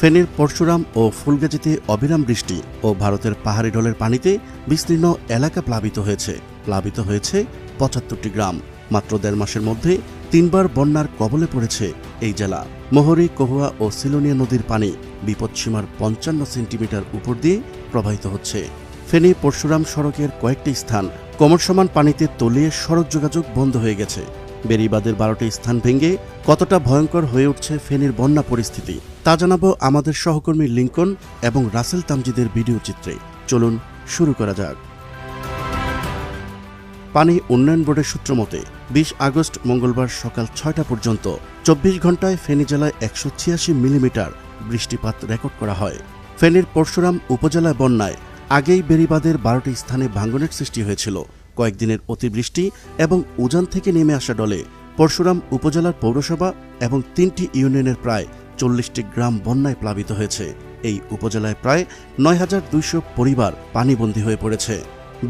ফেনীর পরশুরাম ও ফুলগাজীতে অবিরাম বৃষ্টি ও ভারতের পাহাড়ি ঢলের পানিতে বিস্তীর্ণ এলাকা প্লাবিত হয়েছে। প্লাবিত হয়েছে পঁচাত্তরটি গ্রাম। মাত্র দেড় মাসের মধ্যে তিনবার বন্যার কবলে পড়েছে এই জেলা। মোহরী, কহুয়া ও সিলোনিয়া নদীর পানি বিপদসীমার পঞ্চান্ন সেন্টিমিটার উপর দিয়ে প্রবাহিত হচ্ছে। ফেনী পরশুরাম সড়কের কয়েকটি স্থান কমরসমান পানিতে তলিয়ে সড়ক যোগাযোগ বন্ধ হয়ে গেছে। বেরিবাদের বারোটি স্থান ভেঙে কতটা ভয়ঙ্কর হয়ে উঠছে ফেনীর বন্যা পরিস্থিতি, তা জানাব আমাদের সহকর্মী লিঙ্কন এবং রাসেল তামজিদের ভিডিও চিত্রে চলুন শুরু করা যাক। পানি উন্নয়ন বোর্ডের সূত্র মতে, বিশ আগস্ট মঙ্গলবার সকাল ছয়টা পর্যন্ত চব্বিশ ঘন্টায় ফেনী জেলায় একশো ছিয়াশি মিলিমিটার বৃষ্টিপাত রেকর্ড করা হয়। ফেনীর পরশুরাম উপজেলায় বন্যায় আগেই বেরিবাদের বারোটি স্থানে ভাঙ্গনের সৃষ্টি হয়েছিল। কয়েকদিনের অতিবৃষ্টি এবং উজান থেকে নেমে আসা ডলে পরশুরাম উপজেলার পৌরসভা এবং তিনটি ইউনিয়নের প্রায় চল্লিশটি গ্রাম বন্যায় প্লাবিত হয়েছে। এই উপজেলায় প্রায় নয় হাজার দুইশো পরিবার পানিবন্দী হয়ে পড়েছে।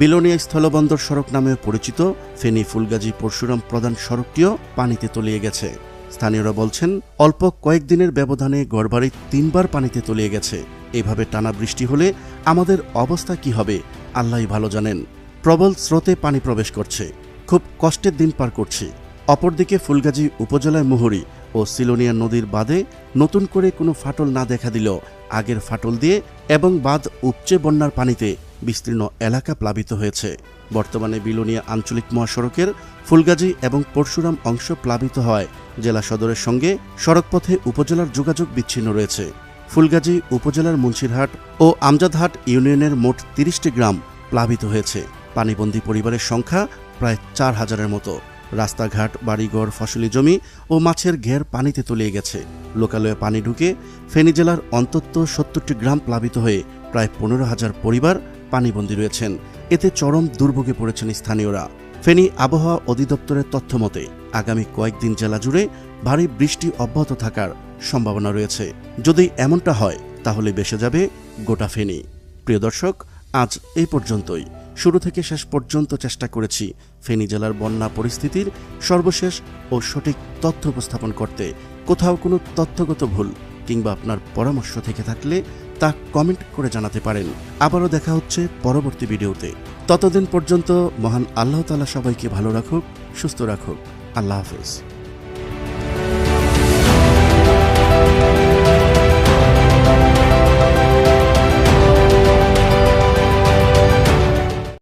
বিলোনিয়া স্থলবন্দর সড়ক নামে পরিচিত ফেনী ফুলগাজী পরশুরাম প্রধান সড়কটিও পানিতে তলিয়ে গেছে। স্থানীয়রা বলছেন, অল্প কয়েকদিনের ব্যবধানে গড়বাড়ি তিনবার পানিতে তলিয়ে গেছে। এভাবে টানা বৃষ্টি হলে আমাদের অবস্থা কি হবে আল্লাহ ভালো জানেন। প্রবল স্রোতে পানি প্রবেশ করছে। খুব কষ্টের দিন পার করছি। অপরদিকে ফুলগাজী উপজেলায় মুহুরী ও সিলোনিয়া নদীর বাঁধে নতুন করে কোনো ফাটল না দেখা দিল আগের ফাটল দিয়ে এবং বাঁধ উপচে বন্যার পানিতে বিস্তীর্ণ এলাকা প্লাবিত হয়েছে। বর্তমানে বিলোনিয়া আঞ্চলিক মহাসড়কের ফুলগাজী এবং পরশুরাম অংশ প্লাবিত হয় জেলা সদরের সঙ্গে সড়কপথে উপজেলার যোগাযোগ বিচ্ছিন্ন রয়েছে। ফুলগাজী উপজেলার মুন্সিরহাট ও আমজাদহাট ইউনিয়নের মোট তিরিশটি গ্রাম প্লাবিত হয়েছে। পানিবন্দী পরিবারের সংখ্যা প্রায় চার হাজারের মতো। রাস্তাঘাট, বাড়িঘর, ফসলি জমি ও মাছের ঘের পানিতে তলিয়ে গেছে। লোকালয়ে পানি ঢুকে ফেনী জেলার অন্তত সত্তরটি গ্রাম প্লাবিত হয়ে প্রায় পনেরো হাজার পরিবার পানিবন্দী রয়েছেন। এতে চরম দুর্ভোগে পড়েছেন স্থানীয়রা। ফেনী আবহাওয়া অধিদপ্তরের তথ্য মতে, আগামী কয়েকদিন জেলা জুড়ে ভারী বৃষ্টি অব্যাহত থাকার সম্ভাবনা রয়েছে। যদি এমনটা হয়, তাহলে বেসে যাবে গোটা ফেনী। প্রিয় দর্শক, আজ এই পর্যন্তই। শুরু থেকে শেষ পর্যন্ত চেষ্টা করেছি ফেনী জেলার বন্যা পরিস্থিতির সর্বশেষ ও সঠিক তথ্য উপস্থাপন করতে। কোথাও কোনো তথ্যগত ভুল কিংবা আপনার পরামর্শ থেকে থাকলে তা কমেন্ট করে জানাতে পারেন। আবারও দেখা হচ্ছে পরবর্তী ভিডিওতে। ততদিন পর্যন্ত মহান আল্লাহ তালা সবাইকে ভালো রাখুক, সুস্থ রাখুক। আল্লাহ হাফেজ।